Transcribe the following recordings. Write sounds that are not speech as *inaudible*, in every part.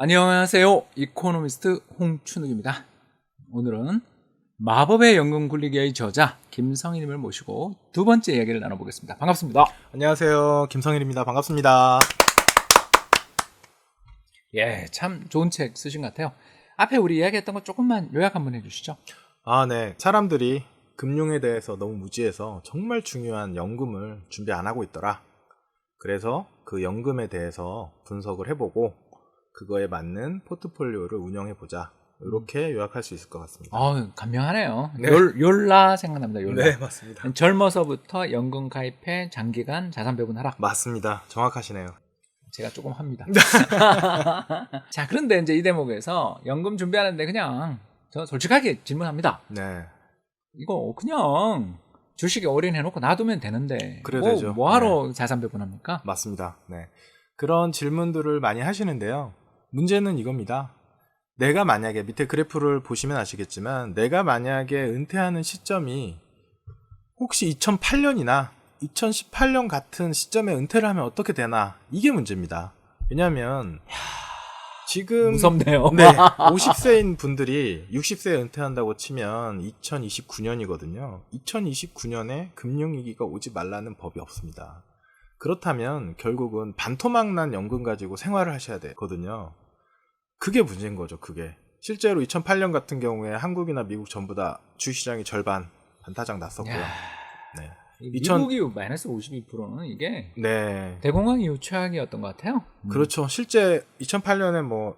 안녕하세요. 이코노미스트 홍춘욱입니다. 오늘은 마법의 연금 굴리기의 저자 김성희님을 모시고 두 번째 이야기를 나눠보겠습니다. 반갑습니다. 안녕하세요. 김성일입니다. 반갑습니다. 예, 참 좋은 책 쓰신 것 같아요. 앞에 우리 이야기했던 거 조금만 요약 한번 해주시죠. 아, 네. 사람들이 금융에 대해서 너무 무지해서 정말 중요한 연금을 준비 안 하고 있더라. 그래서 그 연금에 대해서 분석을 해보고 그거에 맞는 포트폴리오를 운영해 보자. 이렇게 요약할 수 있을 것 같습니다. 어, 감명하네요. 네. 열, 열라 생각납니다. 열라. 네, 맞습니다. 젊어서부터 연금 가입해 장기간 자산 배분하라. 맞습니다. 정확하시네요. 제가 조금 합니다. *laughs* *laughs* 자, 그런데 이제 이 대목에서 연금 준비하는데 그냥 저 솔직하게 질문합니다. 네. 이거 그냥 주식에 올인해 놓고 놔두면 되는데 그래야 뭐, 되죠. 뭐하러 자산 배분합니까? 맞습니다. 네. 그런 질문들을 많이 하시는데요. 문제는 이겁니다. 내가 만약에 밑에 그래프를 보시면 아시겠지만 내가 만약에 은퇴하는 시점이 혹시 2008년이나 2018년 같은 시점에 은퇴를 하면 어떻게 되나 이게 문제입니다. 왜냐하면 지금 무섭네요. 네, *laughs* 50세인 분들이 60세에 은퇴한다고 치면 2029년이거든요. 2029년에 금융위기가 오지 말라는 법이 없습니다. 그렇다면 결국은 반토막 난 연금 가지고 생활을 하셔야 되거든요. 그게 문제인 거죠, 그게. 실제로 2008년 같은 경우에 한국이나 미국 전부 다 주시장이 절반 반타작 났었고요. 야, 네. 이2000 미국이 마이너스 52%는 이게 네. 대공황 이후 최악이었던 것 같아요. 음. 그렇죠. 실제 2008년에 뭐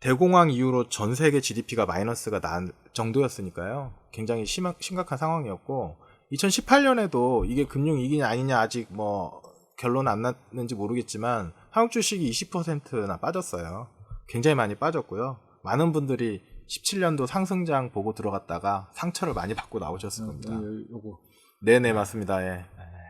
대공황 이후로 전 세계 GDP가 마이너스가 난 정도였으니까요. 굉장히 심한, 심각한 상황이었고 2018년에도 이게 금융 위기냐 아니냐 아직 뭐 결론 안 났는지 모르겠지만 한국 주식이 20%나 빠졌어요. 굉장히 많이 빠졌고요. 많은 분들이 17년도 상승장 보고 들어갔다가 상처를 많이 받고 나오셨을 겁니다. 요- 요- 요거. 네네 맞습니다. 예.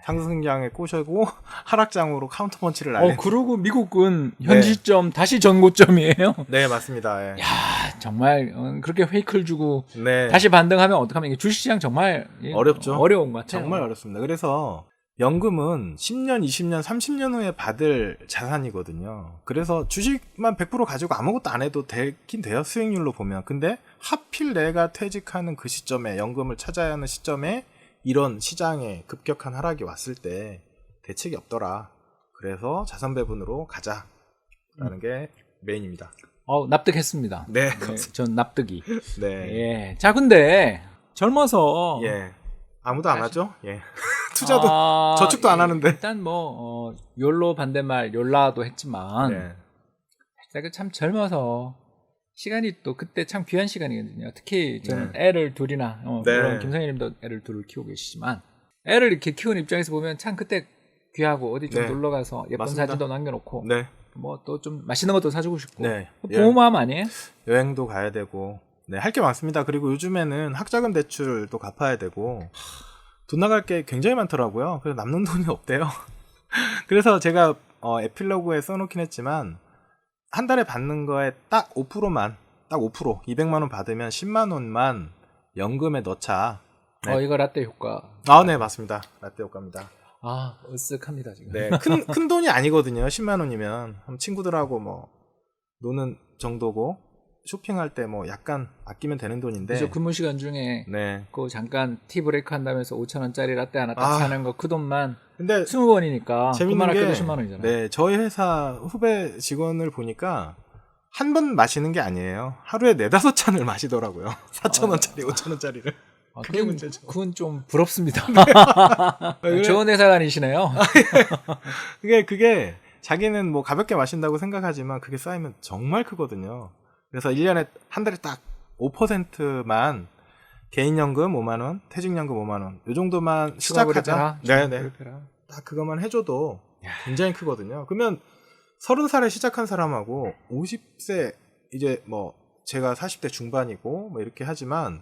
상승장에 꼬셔고 *laughs* 하락장으로 카운터 펀치를 날린. 어, 그러고 미국은 네. 현 시점 다시 전고점이에요. *laughs* 네 맞습니다. 예. 야, 정말 어, 그렇게 페이크를 주고 네. 다시 반등하면 어떡하면 이게 주식시장 정말 이- 어렵죠. 어려운 것 같아요. 정말 어렵습니다. 그래서 연금은 10년, 20년, 30년 후에 받을 자산이거든요. 그래서 주식만 100% 가지고 아무것도 안 해도 되긴 돼요. 수익률로 보면. 근데 하필 내가 퇴직하는 그 시점에 연금을 찾아야 하는 시점에 이런 시장에 급격한 하락이 왔을 때 대책이 없더라. 그래서 자산 배분으로 가자 라는 게 메인입니다. 어, 납득했습니다. 네, 네, 전 납득이. 네. 예. 자, 근데 젊어서 예. 아무도 안 하죠? 예. *laughs* 투자도 아, *laughs* 저축도 안 하는데. 일단 뭐 어, 욜로 반대말 욜라도 했지만 네. 제가 참 젊어서 시간이 또 그때 참 귀한 시간이거든요. 특히 저는 네. 애를 둘이나 어, 네. 물론 김성희님도 애를 둘을 키우고 계시지만 애를 이렇게 키우는 입장에서 보면 참 그때 귀하고 어디 좀 네. 놀러 가서 예쁜 맞습니다. 사진도 남겨놓고 네. 뭐 또 좀 맛있는 것도 사주고 싶고 네. 부모 마음 아니에요? 여행도 가야 되고 네, 할 게 많습니다. 그리고 요즘에는 학자금 대출도 갚아야 되고 돈 나갈 게 굉장히 많더라고요. 그래서 남는 *laughs* 돈이 없대요. 그래서 제가 어, 에필로그에 써놓긴 했지만 한 달에 받는 거에 딱 5%만 딱 5% 200만 원 받으면 10만 원만 연금에 넣자. 네. 어 이거 라떼 효과. 아, 네, 맞습니다. 라떼 효과입니다. 아 으쓱합니다 지금. 네, 큰, 큰 돈이 아니거든요. 10만 원이면. 한 친구들하고 뭐, 노는 정도고, 쇼핑할 때 뭐, 약간 아끼면 되는 돈인데. 그래서 근무 시간 중에 네. 그 잠깐 티 브레이크 한다면서 5천 원짜리 라떼 하나 딱 아. 사는 거 그 돈만 근데, 20원이니까 재밌는 그만 아껴도 게, 10만 원이잖아요. 네, 저희 회사 후배 직원을 보니까, 한 번 마시는 게 아니에요. 하루에 네 다섯 잔을 마시더라고요. *laughs* 4천 원짜리, 5천 원짜리를. 아, 그게 그건, 문제죠. 네. 그건 좀 부럽습니다. *laughs* 그래? 좋은 회사 다니시네요. 그게, 그게, 자기는 뭐 가볍게 마신다고 생각하지만, 그게 쌓이면 정말 크거든요. 그래서 1년에, 한 달에 딱 5%만, 개인연금 5만 원, 퇴직연금 5만 원, 요 정도만 시작하자. 네 네. 딱 그것만 해 줘도 굉장히 크거든요. 그러면 30살에 시작한 사람하고 50세 이제 뭐 제가 40대 중반이고 뭐 이렇게 하지만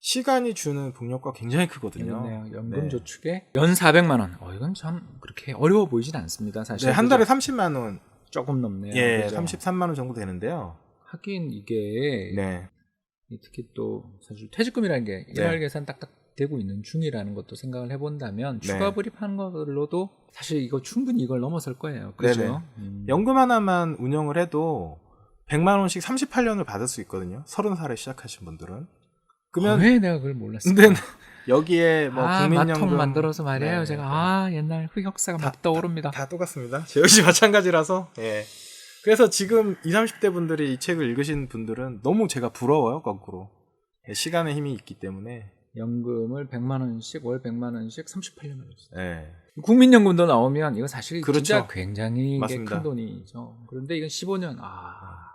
시간이 주는 복력과 굉장히 크거든요. 재밌네요. 연금 네. 저축에 연 400만 원. 어, 이건 참 그렇게 어려워 보이진 않습니다. 사실. 네, 한? 달에 30만 원, 조금 넘네요. 예, 그죠? 33만 원 정도 되는데요. 하긴 이게 네, 특히 또 사실 퇴직금이라는 게 네. 일할 계산 딱딱 되고 있는 중이라는 것도 생각을 해본다면 네. 추가 불입하는 걸로도 사실 이거 충분히 이걸 넘어설 거예요. 그죠? 음. 연금 하나만 운영을 해도 100만 원씩 38년을 받을 수 있거든요. 30살에 시작하신 분들은. 그러면 그러면 왜 내가 그걸 몰랐어? 근데 여기에 뭐 아, 국민연금 만들어서 말이에요. 네, 제가 네. 아 옛날 흑역사가 막 떠오릅니다. 다 똑같습니다. *laughs* 저 역시 마찬가지라서. 예. 그래서 지금 20, 30대 분들이 이 책을 읽으신 분들은 너무 제가 부러워요, 거꾸로. 예, 시간의 힘이 있기 때문에. 연금을 100만 원씩 월 100만 원씩 38년을 줬어요. 예. 국민연금도 나오면 이거 사실 그렇죠. 진짜 굉장히. 큰 돈이죠. 그런데 이건 15년 아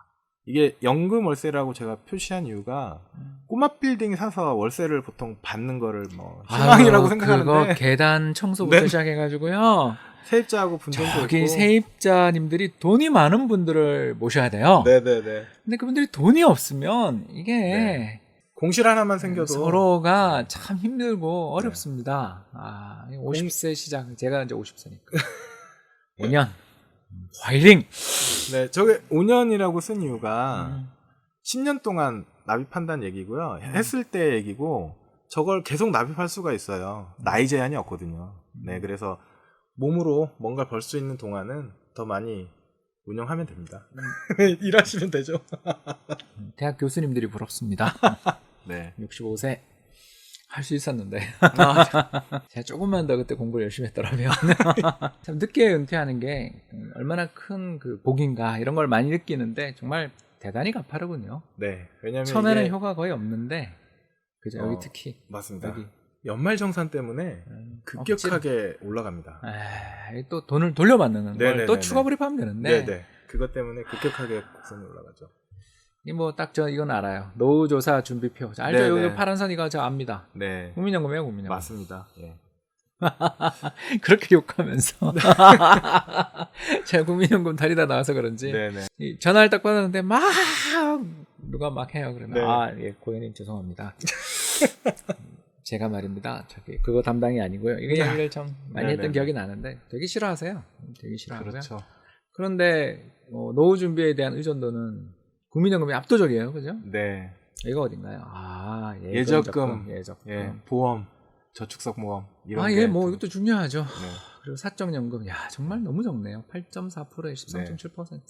이게 연금 월세라고 제가 표시한 이유가 꼬마 빌딩 사서 월세를 보통 받는 거를 뭐 희망이라고 아유, 생각하는데 그거 계단 청소부터 네. 시작해가지고요. 세입자하고 분쟁도 저기 있고 세입자님들이 돈이 많은 분들을 모셔야 돼요. 네네네 근데 그분들이 돈이 없으면 이게 네. 공실 하나만 생겨도 서로가 참 힘들고 어렵습니다. 아, 50세 시작, 제가 이제 50세니까. 5년. *laughs* 화이팅! 네 저게 5년이라고 쓴 이유가 음. 10년 동안 납입한다는 얘기고요. 했을 때 얘기고 저걸 계속 납입할 수가 있어요. 나이 제한이 없거든요. 네 그래서 몸으로 뭔가 벌 수 있는 동안은 더 많이 운영하면 됩니다. *laughs* 일하시면 되죠. 대학 교수님들이 부럽습니다. *laughs* 네. 65세. 할 수 있었는데. 아, *laughs* 제가 조금만 더 그때 공부를 열심히 했더라면. *laughs* 참 늦게 은퇴하는 게 얼마나 큰 그 복인가 이런 걸 많이 느끼는데 정말 대단히 가파르군요. 네 왜냐면 처음에는 이게- 효과가 거의 없는데. 그죠, 여기 어, 특히. 맞습니다 여기. 연말 정산 때문에 음, 급격하게 올라갑니다. 에이, 또 돈을 돌려받는. 걸 또 추가 불입하면 되는데 네네. 그것 때문에 급격하게 곡선이 올라가죠. 이뭐딱 저 이건 알아요 노조사 준비표 자, 알죠 네네. 여기 파란 선 이거 저 압니다 네. 국민연금이에요 국민연금 맞습니다. 예. *laughs* 그렇게 욕하면서 *laughs* 제가 국민연금 다리다 나와서 그런지 네네. 이 전화를 딱 받았는데 막 누가 막 해요 그러면 네. 아예 고객님 죄송합니다 *laughs* 제가 말입니다 저기 그거 담당이 아니고요 이거 얘기를 참 많이 네네. 했던 기억이 나는데 되게 싫어하세요 되게 싫어하고요 그렇죠. 그런데 어, 노후 준비에 대한 의존도는 국민연금이 압도적이에요, 그죠? 네. 이거 어딘가요? 아 예금, 예적금. 적금, 예적금. 예. 보험, 저축성 모험 이런 아, 게 예, 뭐 또- 이것도 중요하죠. 네. 그리고 사적연금, 야 정말 너무 적네요. 8.4%에 13.7%.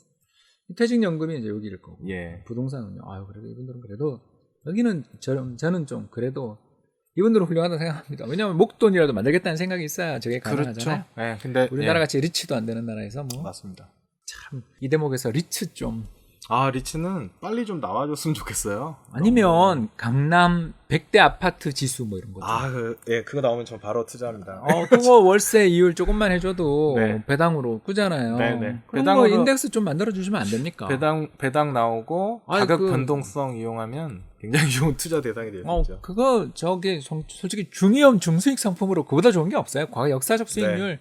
퇴직연금이 이제 여기일 거고. 예. 부동산은요. 아유 그래도 이분들은 그래도 여기는 저는 저는 좀 그래도 이분들은 훌륭하다고 생각합니다. 왜냐하면 목돈이라도 만들겠다는 생각이 있어야 저게 그렇죠. 가능하잖아요. 예. 근데 우리나라 예. 같이 리치도 안 되는 나라에서 뭐 맞습니다. 참 이 대목에서 리치 좀 아 리츠는 빨리 좀 나와줬으면 좋겠어요. 아니면 강남 100대 아파트 지수 뭐 이런 거죠. 아, 그, 예, 그거 나오면 저 바로 투자합니다. 어, 그거 *laughs* 월세 이율 조금만 해줘도 네. 배당으로 꾸잖아요. 네, 네. 그런 배당으로- 거 인덱스 좀 만들어 주시면 안 됩니까? 배당 배당 나오고 아니, 가격 그- 변동성 이용하면 굉장히 *laughs* 좋은 투자 대상이 될수 어. 그거 저기 성- 솔직히 중위험 중수익 상품으로 그보다 좋은 게 없어요. 과거 역사적 네. 수익률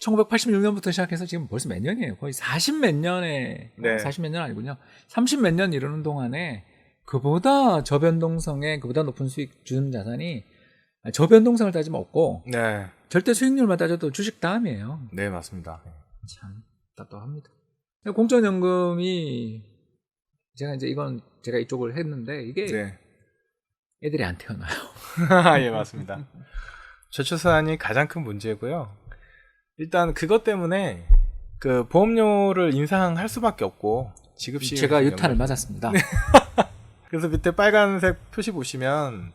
1986년부터 시작해서 지금 벌써 몇 년이에요? 거의 40 몇 년에 네. 40 몇 년 아니군요. 30 몇 년 이르는 동안에 그보다 저변동성에 그보다 높은 수익 주는 자산이 저변동성을 따지면 없고 네, 절대 수익률만 따져도 주식 다음이에요. 네 맞습니다. 참 답답합니다. 공적연금이 제가 이제 이건 제가 이쪽을 했는데 이게 네, 애들이 안 태어나요. *laughs* 예 맞습니다. 저출산이 가장 큰 문제고요. 일단 그것 때문에 그 보험료를 인상할 수밖에 없고 지급시 제가 유탄을 맞았습니다. *laughs* 그래서 밑에 빨간색 표시 보시면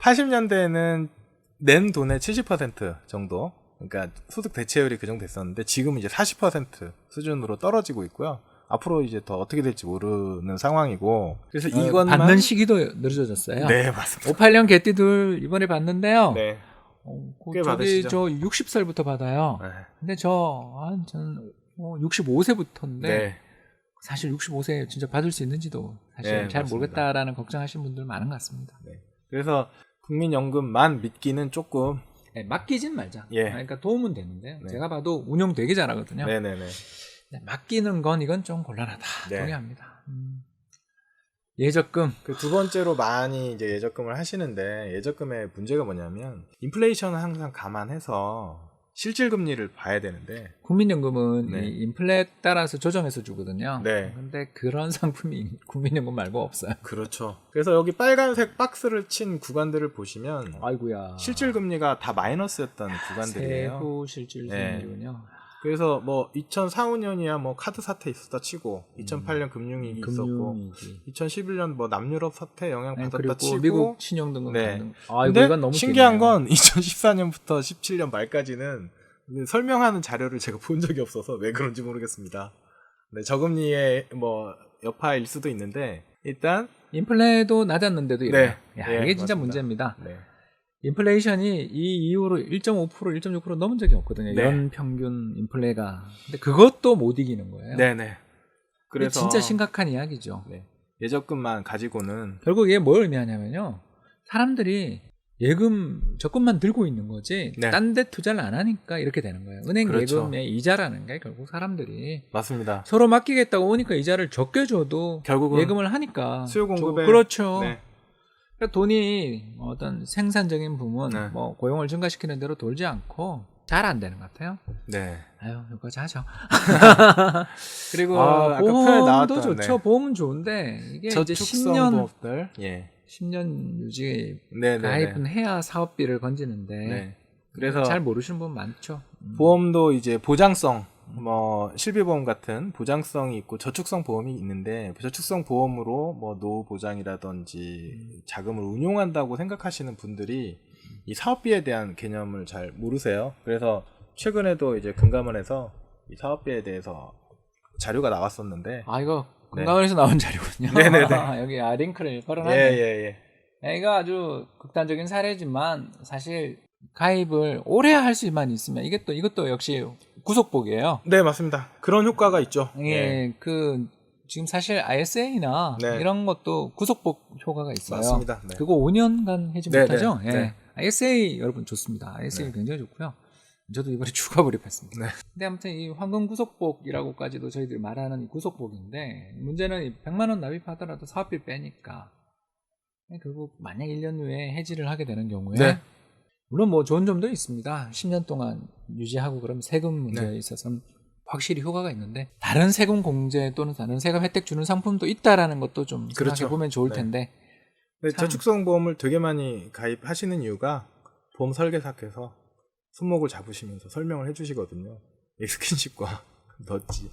80년대에는 낸 돈의 70% 정도 그러니까 소득 대체율이 그 정도 됐었는데 지금은 이제 40% 수준으로 떨어지고 있고요. 앞으로 이제 더 어떻게 될지 모르는 상황이고 그래서 어, 이것만 받는 시기도 늘어졌어요. 네 맞습니다. 58년 개띠들 이번에 받는데요. 네. 어, 그꽤 저기 받으시죠? 저 60살부터 받아요. 네. 근데 저, 한, 전, 어, 65세부터인데, 네. 사실 65세 진짜 받을 수 있는지도 사실 네, 잘 맞습니다. 모르겠다라는 걱정하시는 분들 많은 것 같습니다. 그래서 국민연금만 믿기는 조금 네, 맡기진 말자. 예. 그러니까 도움은 되는데요. 네. 제가 봐도 운영 되게 잘하거든요. 네네네. 네, 맡기는 건 이건 좀 곤란하다. 네. 동의합니다. 음. 예적금. 그 두 번째로 많이 이제 예적금을 하시는데 예적금의 문제가 뭐냐면 인플레이션을 항상 감안해서 실질 금리를 봐야 되는데 국민연금은 네. 이 인플레 따라서 조정해서 주거든요. 네. 근데 그런 *laughs* 상품이 국민연금 말고 없어요. 그렇죠. 그래서 여기 빨간색 박스를 친 구간들을 보시면 아이고야. 실질 금리가 다 마이너스였던 구간들이에요. 세후 실질 네. 수익률이군요. 그래서 뭐 2004, 5년이야 뭐 카드 사태 있었다 치고 2008년 금융위기 있었고 금융위기. 2011년 뭐 남유럽 사태 영향 아니, 받았다 치고 미국 신용등급 네. 강등. 아 이거 이건 너무 신기한 길네요. 건 2014년부터 17년 말까지는 설명하는 자료를 제가 본 적이 없어서 왜 그런지 모르겠습니다. 네, 저금리의 뭐 여파일 수도 있는데 일단 인플레도 낮았는데도 이래요. 네. 야, 네, 이게 진짜 맞습니다. 문제입니다. 네. 인플레이션이 이 이후로 1.5% 1.6% 넘은 적이 없거든요. 네. 연 평균 인플레가. 근데 그것도 못 이기는 거예요. 네, 네. 그래서 진짜 심각한 이야기죠. 네. 예적금만 가지고는 결국 이게 뭘 의미하냐면요. 사람들이 예금 적금만 들고 있는 거지 네. 딴데 투자를 안 하니까 이렇게 되는 거예요. 은행 그렇죠. 예금의 이자라는 게 결국 사람들이 맞습니다. 서로 맡기겠다고 오니까 이자를 적게 줘도 결국은 예금을 하니까 수요 공급에 줘- 그렇죠. 네. 그러니까 돈이 어떤 생산적인 부분, 네. 뭐 고용을 증가시키는 대로 돌지 않고 잘 안 되는 것 같아요. 네. 아유, 여기까지 하죠. *laughs* 그리고 아, 보험도 나왔던, 좋죠. 네. 보험은 좋은데 이게 이제 저축성 10년 보험들. 예. 10년 유지 네, 네, 가입은 네. 해야 사업비를 건지는데 네. 그래서 잘 모르시는 분 많죠. 음. 보험도 이제 보장성 뭐 실비보험 같은 보장성이 있고 저축성 보험이 있는데 저축성 보험으로 뭐 노후 보장이라든지 자금을 운용한다고 생각하시는 분들이 이 사업비에 대한 개념을 잘 모르세요. 그래서 최근에도 이제 금감원에서 이 사업비에 대해서 자료가 나왔었는데 아 이거 네. 건강원에서 나온 자료군요. 네네네. *laughs* 여기 아 링크를 예, 걸어놨네. 예, 예. 네, 이거 아주 극단적인 사례지만 사실 가입을 오래 할 수만 있으면 이게 또 이것도 역시 구속복이에요. 네, 맞습니다. 그런 효과가 있죠. 예, 그 지금 사실 ISA나 네. 이런 것도 구속복 효과가 있어요. 맞습니다. 네. 그거 5년간 해지 네, 못하죠. 네, 예. 네. ISA 여러분 좋습니다. ISA 굉장히 좋고요. 저도 이번에 *laughs* 추가 불입했습니다. 네. 근데 아무튼 이 황금 구속복이라고까지도 저희들이 말하는 이 구속복인데 문제는 이 100만 원 납입하더라도 사업비 빼니까 결국 만약 1년 후에 해지를 하게 되는 경우에 네. 물론 뭐 좋은 점도 있습니다. 10년 동안 유지하고 그럼 세금 문제에 네. 있어서는 확실히 효과가 있는데 다른 세금 공제 또는 다른 세금 혜택 주는 상품도 있다라는 것도 좀 그렇죠. 생각해 보면 좋을 네. 텐데 네, 참. 저축성 보험을 되게 많이 가입하시는 이유가 보험 설계사께서 손목을 잡으시면서 설명을 해주시거든요. 이 스킨십과 덧지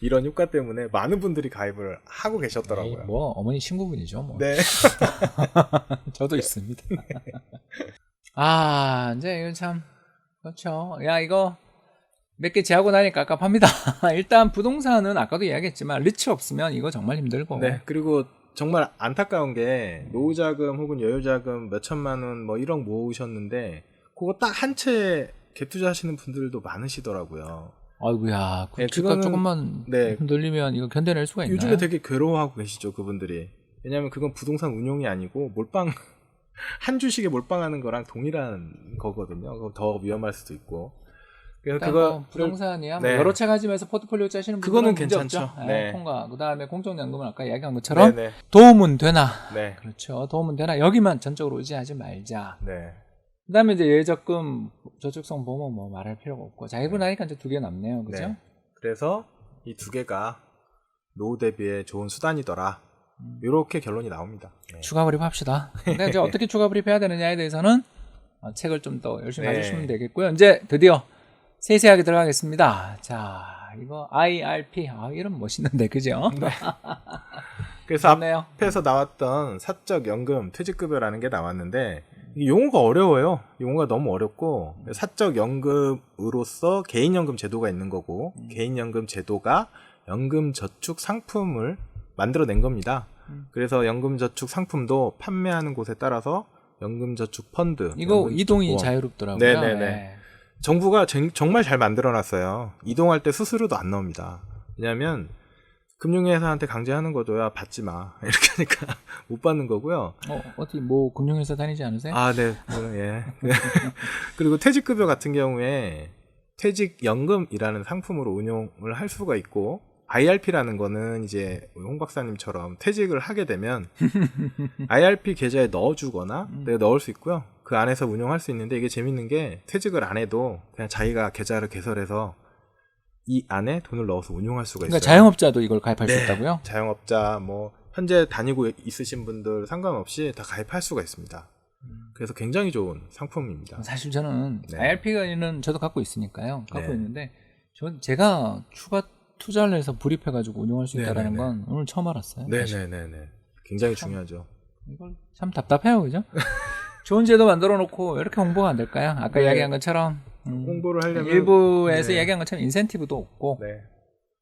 이런 효과 때문에 많은 분들이 가입을 하고 계셨더라고요. 에이, 뭐 어머니 친구분이죠. 뭐. 네, *laughs* 저도 있습니다. *laughs* 아, 이제 이거 참 그렇죠. 야 이거 몇 개 제하고 나니까 깝깝합니다. *laughs* 일단 부동산은 아까도 이야기했지만 리치 없으면 이거 정말 힘들고. 네. 그리고 정말 안타까운 게 노후자금 혹은 여유자금 몇 천만 원 뭐 1억 모으셨는데 그거 딱 한 채 갭투자 하시는 분들도 많으시더라고요. 아이고야, 그 네, 주가 조금만 네. 흔들리면 이거 견뎌낼 수가 있나요? 요즘에 되게 괴로워하고 계시죠 그분들이. 왜냐하면 그건 부동산 운용이 아니고 몰빵 한 주식에 몰빵하는 거랑 동일한 거거든요. 더 위험할 수도 있고. 그래서 일단 그거 뭐 부동산이야 뭐 네. 여러 채 가지면서 포트폴리오 짜시는 그거는 괜찮죠. 네. 네. 통과. 그다음에 공적연금은 아까 이야기한 것처럼 네네. 도움은 되나? 네. 그렇죠. 도움은 되나? 여기만 전적으로 의지하지 말자. 네. 그다음에 이제 예적금, 저축성 보험은 뭐 말할 필요가 없고 자기분 나니까 이제 두 개 남네요, 그죠? 네. 그래서 이 두 개가 노후 대비에 좋은 수단이더라. 이렇게 결론이 나옵니다. 네. 추가 불입합시다. *laughs* 근데 이제 어떻게 추가 불입해야 되느냐에 대해서는 어, 책을 좀 더 열심히 네. 봐주시면 되겠고요. 이제 드디어 세세하게 들어가겠습니다. 자, 이거 IRP, 아 이름 멋있는데, 그죠? *laughs* 그래서 좋네요. 앞에서 나왔던 사적 연금 퇴직급여라는 게 나왔는데 이 용어가 어려워요. 용어가 너무 어렵고 사적 연금으로서 개인연금 제도가 있는 거고 음. 개인연금 제도가 연금 저축 상품을 만들어낸 겁니다. 음. 그래서 연금 저축 상품도 판매하는 곳에 따라서 연금 저축 펀드 이거 연금 저축 이동이 보험. 자유롭더라고요. 네네네. 네. 정부가 정- 정말 잘 만들어놨어요. 이동할 때 수수료도 안 나옵니다. 왜냐하면 금융회사한테 강제하는 거줘야 받지 마 *laughs* 이렇게 하니까 *laughs* 못 받는 거고요. 어, 어디 뭐 금융회사 다니지 않으세요? 아, 네, 네, 예. *laughs* 그리고 퇴직급여 같은 경우에 퇴직연금이라는 상품으로 운용을 할 수가 있고 IRP라는 거는 이제 홍 박사님처럼 퇴직을 하게 되면 *laughs* IRP 계좌에 넣어주거나 내가 넣을 수 있고요. 그 안에서 운용할 수 있는데 이게 재밌는 게 퇴직을 안 해도 그냥 자기가 계좌를 개설해서 이 안에 돈을 넣어서 운용할 수가 있어요. 그러니까 자영업자도 이걸 가입할 수 네. 있다고요? 자영업자 뭐 현재 다니고 있으신 분들 상관없이 다 가입할 수가 있습니다. 그래서 굉장히 좋은 상품입니다. 사실 저는 네. IRP는 저도 갖고 있으니까요. 갖고 네. 있는데 전 제가 추가 투자를 해서 불입해가지고 운영할 수 네네네. 건 오늘 처음 알았어요. 네네네네. 굉장히 참. 중요하죠. 이걸 참 답답해요, 그죠? *laughs* 좋은 제도 만들어 놓고 왜 이렇게 홍보가 안 될까요? 아까 네. 이야기한 것처럼 음, 홍보를 하려면 일부에서 네. 이야기한 것처럼 인센티브도 없고 네,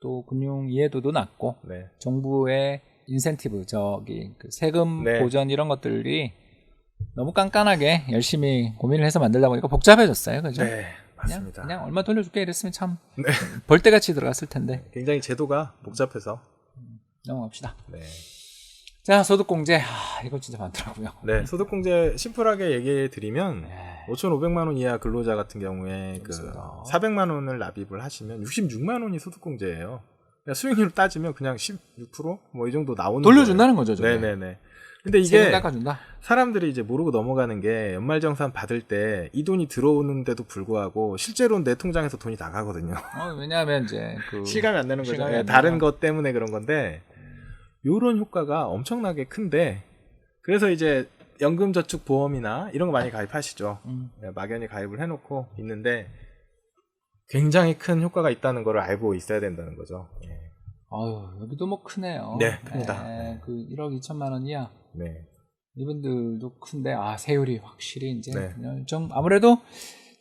또 금융 이해도도 낮고 네, 정부의 인센티브 저기 그 세금 네. 보전 이런 것들이 너무 깐깐하게 열심히 고민을 해서 만들다 보니까 복잡해졌어요, 그죠? 네, 그냥, 맞습니다. 그냥 얼마 돌려줄게 이랬으면 참 네. *laughs* 벌떼같이 들어갔을 텐데 굉장히 제도가 복잡해서. 넘어갑시다. 네, 자 소득공제 아, 이거 진짜 많더라고요. 네, 소득공제 심플하게 얘기해 드리면 네. 5,500만 원 이하 근로자 같은 경우에 그 그렇습니다. 400만 원을 납입을 하시면 66만 원이 소득공제예요. 그러니까 수익률 따지면 그냥 16%뭐 이 정도 나오는 돌려준다는 거죠. 저게. 네 네 네. 근데 이게. 사람들이 이제 모르고 넘어가는 게 연말정산 받을 때 이 돈이 들어오는데도 불구하고 실제로는 내 통장에서 돈이 나가거든요. *laughs* 어, 왜냐하면 이제 그 *laughs* 실감이 안 나는 거죠. 예, 안 다른. 것 때문에 그런 건데 요런 효과가 엄청나게 큰데 그래서 이제 연금저축보험이나 이런 거 많이 가입하시죠. 음, 예, 막연히 가입을 해놓고 있는데 굉장히 큰 효과가 있다는 걸 알고 있어야 된다는 거죠. 예. 아유 여기도 뭐 크네요. 네, 큽니다. 네, 네. 그 1억 2천만 원 이하 네. 이분들도 큰데 아 세율이 확실히 이제 네. 좀 아무래도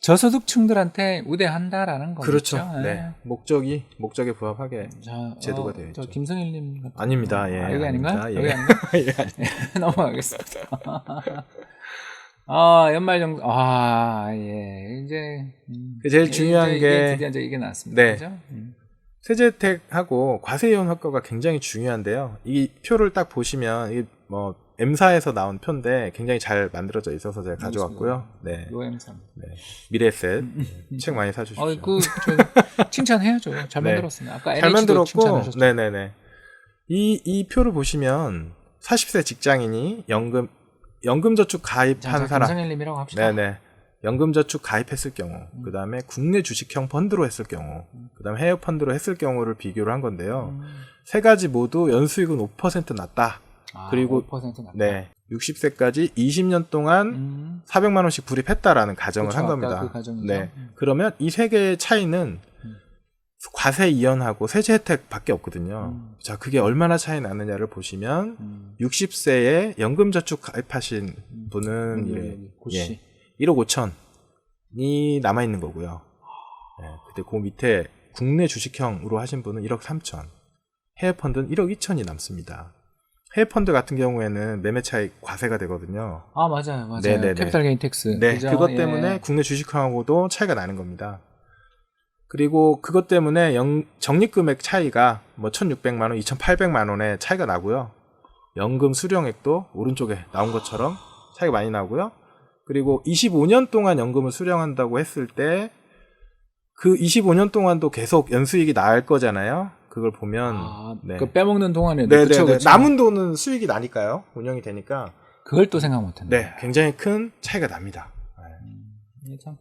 저소득층들한테 우대한다라는 거죠. 그렇죠. 네. 목적이 목적에 부합하게 자, 제도가 어, 되어 저 있죠. 김성일님 아닙니다. 분. 예, 아, 여기? 아닙니다. 여기 *laughs* 예. 아닌가? 예, 아니- 넘어가겠습니다. *laughs* 아 연말 정아 예, 이제 음, 그 제일 이제 중요한 이게 게- 드디어 이제 이게 나왔습니다. 네. 그죠? 음. 세제 혜택하고 과세 이혼 효과가 굉장히 중요한데요. 이 표를 딱 보시면 이게 뭐 M사에서 나온 표인데 굉장히 잘 만들어져 있어서 제가 가져왔고요. 네. 요엠삼. 네. 미래셋 네. 책 많이 사주십시오. 어, 그, 저, *laughs* 칭찬해야죠. 잘 네. 만들었습니다. 아까 잘 만들었고. 네네네. 이, 이 표를 보시면 40세 직장인이 연금, 연금저축 자, 가입한 자, 사람. 김성일님이라고 합시다. 네네. 연금저축 가입했을 경우, 음. 그 다음에 국내 주식형 펀드로 했을 경우, 그 다음에 해외 펀드로 했을 경우를 비교를 한 건데요. 음. 세 가지 모두 연수익은 5% 낮다. 아, 그리고- 5% 낮다. 네. 60세까지 20년 동안 음. 400만 원씩 불입했다라는 가정을 그쵸, 한 겁니다. 그. 네. 음. 그러면 이 세 개의 차이는 음. 과세 이연하고 세제 혜택밖에 없거든요. 음. 자, 그게 얼마나 차이 나느냐를 보시면 음. 60세에 연금 저축 가입하신 분은 여기, 이래, 여기, 고씨. 예, 1억 5천이 남아 있는 거고요. 네, 근데 그 밑에 국내 주식형으로 하신 분은 1억 3천, 해외 펀드는 1억 2천이 남습니다. 해외 펀드 같은 경우에는 매매 차익 과세가 되거든요. 아, 맞아요. 맞아요. 네네네. 캐피탈 게인 텍스. 네, 그죠? 그것 예. 때문에 국내 주식형하고도 차이가 나는 겁니다. 그리고 그것 때문에 영- 적립금액 차이가 뭐 1,600만 원, 2,800만 원의 차이가 나고요. 연금 수령액도 오른쪽에 나온 것처럼 차이가 많이 나고요. 그리고 25년 동안 연금을 수령한다고 했을 때 그 25년 동안도 계속 연수익이 나을 거잖아요. 그걸 보면 아, 네. 그 빼먹는 동안에도 네, 그쵸, 네, 네. 남은 돈은 수익이 나니까요. 운영이 되니까 그걸 또 생각 못했네. 네, 굉장히 큰 차이가 납니다. 네. 이게 참.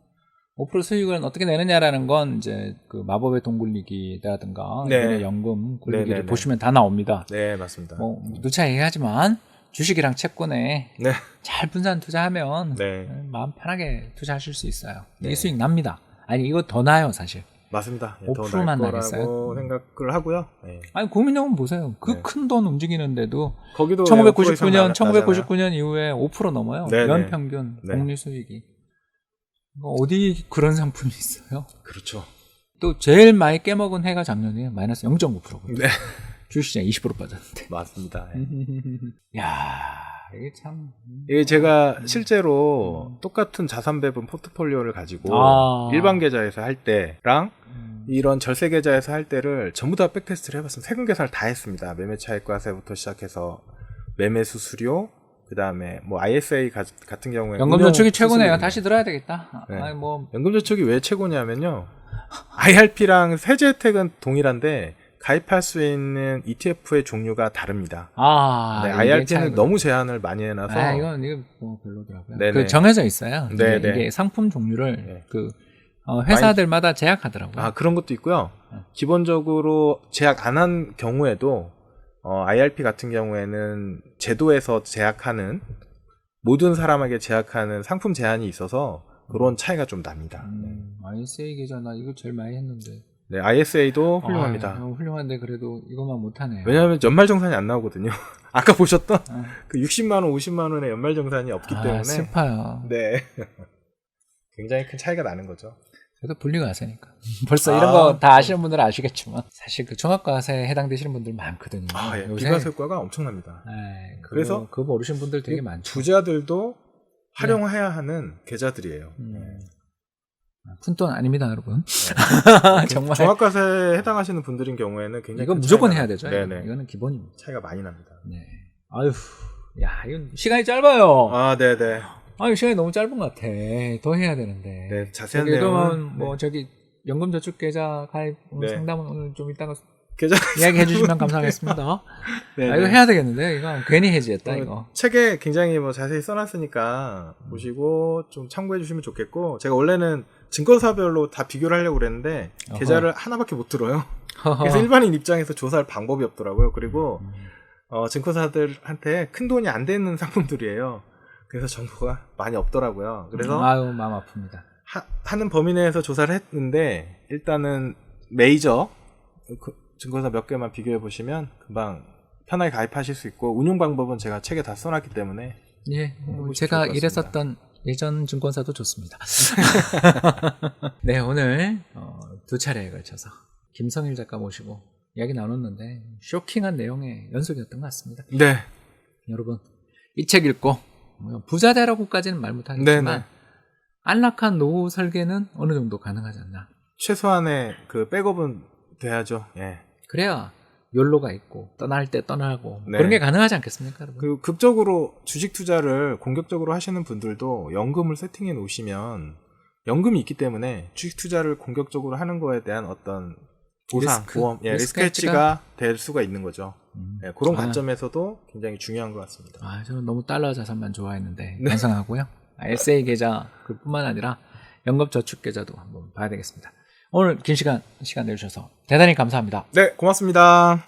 5% 수익을 어떻게 내느냐라는 건 이제 그 마법의 돈 굴리기라든가 네. 연금 굴리기를 네, 네, 네. 보시면 다 나옵니다. 네, 맞습니다. 뭐 누차 얘기하지만 주식이랑 채권에 네. 잘 분산 투자하면 네. 마음 편하게 투자하실 수 있어요. 네. 이 수익 납니다. 아니 이거 더 나요 사실. 맞습니다. 예, 5% 더날 만 거라고 나겠어요? 생각을 하고요. 예. 아니 국민연금 보세요. 그 네. 큰돈 움직이는데도 거기도 1999년 5% 이상 1999년 이후에 5% 넘어요. 네, 연 네. 평균 네. 복리 수익이. 이거 어디 그런 상품이 있어요? 그렇죠. 또 제일 많이 깨먹은 해가 작년이에요. 마이너스 0.9%거든요. 네. 주식시장 20% 빠졌는데. *laughs* 맞습니다. 예. 야 이게 참. 이게 제가 실제로 똑같은 자산 배분 포트폴리오를 가지고 아. 일반 계좌에서 할 때랑 음, 이런 절세 계좌에서 할 때를 전부 다 백테스트를 해봤습니다. 세금 계산을 다 했습니다. 매매 차익과세부터 시작해서 매매 수수료, 그 다음에 뭐 ISA 가- 같은 경우에 연금저축이 최고네요. 다시 들어야 되겠다. 네. 아니 뭐 연금저축이 왜 최고냐면요. *laughs* IRP랑 세제 혜택은 동일한데 가입할 수 있는 ETF의 종류가 다릅니다. 아, 네, 차이가- 너무 제한을 많이 해놔서 아, 이건 이거 뭐 별로더라고요. 네네. 그 정해져 있어요. 네네. 이게 상품 종류를 네. 그 어, 회사들마다 제약하더라고요. 아 그런 것도 있고요. 네. 기본적으로 제약 안 한 경우에도 어, IRP 같은 경우에는 제도에서 제약하는 모든 사람에게 제약하는 상품 제한이 있어서 그런 차이가 좀 납니다. 네. 음, ISA 계좌 나 이거 제일 많이 했는데. 네, ISA도 훌륭합니다. 아, 훌륭한데 그래도 이것만 못하네요. 왜냐하면 연말정산이 안 나오거든요. *laughs* 아까 보셨던 아. 그 60만 원, 50만 원의 연말정산이 없기 아, 때문에 슬퍼요. 네. *laughs* 굉장히 큰 차이가 나는 거죠. 그래도 분리과세니까. *laughs* 벌써 아, 이런 거 다 아시는 분들은 아시겠지만 사실 그 종합과세에 해당되시는 분들 많거든요. 아, 예. 요새 비과세 효과가 엄청납니다. 네, 그거, 그래서 그거 모르시는 분들 되게 많죠. 부자들도 활용해야 하는 계좌들이에요. 음. 네. 푼돈 아닙니다, 여러분. *laughs* 정말 종합과세에 해당하시는 분들인 경우에는 굉장히 큰 무조건 해야 나- 되죠. 네네. 이거는 기본입니다. 차이가 많이 납니다. 네. 아유, 야, 이건 시간이 짧아요. 아, 네 네. 아유, 시간이 너무 짧은 것 같아. 더 해야 되는데. 네, 자세한 내용은 그러면 뭐 저기 연금저축계좌 가입 오늘 네. 상담은 오늘 좀 이따가 이야기해 주시면 감사하겠습니다. *laughs* 네, 아, 이거 네. 해야 되겠는데 이거 괜히 해지했다 어, 이거. 책에 굉장히 뭐 자세히 써놨으니까 보시고 좀 참고해 주시면 좋겠고 제가 원래는 증권사별로 다 비교를 하려고 그랬는데 어허. 계좌를 하나밖에 못 들어요. *laughs* 그래서 일반인 입장에서 조사할 방법이 없더라고요. 그리고 음. 어, 증권사들한테 큰 돈이 안 되는 상품들이에요. 그래서 정보가 많이 없더라고요. 그래서 아유 마음 아픕니다. 하, 는 범위 내에서 조사를 했는데 일단은 메이저 그 증권사 몇 개만 비교해 보시면 금방 편하게 가입하실 수 있고 운용 방법은 제가 책에 다 써놨기 때문에 예, 뭐 제가 일했었던 예전 증권사도 좋습니다. *laughs* 네, 오늘 어, 두 차례에 걸쳐서 김성일 작가 모시고 이야기 나눴는데 쇼킹한 내용의 연속이었던 것 같습니다. 네 여러분 이 책 읽고 뭐 부자 되라고까지는 말 못하겠지만 네네. 안락한 노후 설계는 어느 정도 가능하지 않나. 최소한의 그 백업은 돼야죠. 예. 그래야 연로가 있고 떠날 때 떠나고 네. 그런 게 가능하지 않겠습니까, 여러분? 그리고 극적으로 주식 투자를 공격적으로 하시는 분들도 연금을 세팅해 놓으시면 연금이 있기 때문에 주식 투자를 공격적으로 하는 거에 대한 어떤 보상, 리스크, 보험, 예, 리스크 해치가 될 수가 있는 거죠. 음. 예, 그런 아. 관점에서도 굉장히 중요한 것 같습니다. 아, 저는 너무 달러 자산만 좋아했는데 네. 반성하고요. 아, SA 계좌 그뿐만 아니라 연금 저축 계좌도 한번 봐야 되겠습니다. 오늘 긴 시간 시간 내주셔서 대단히 감사합니다. 네, 고맙습니다.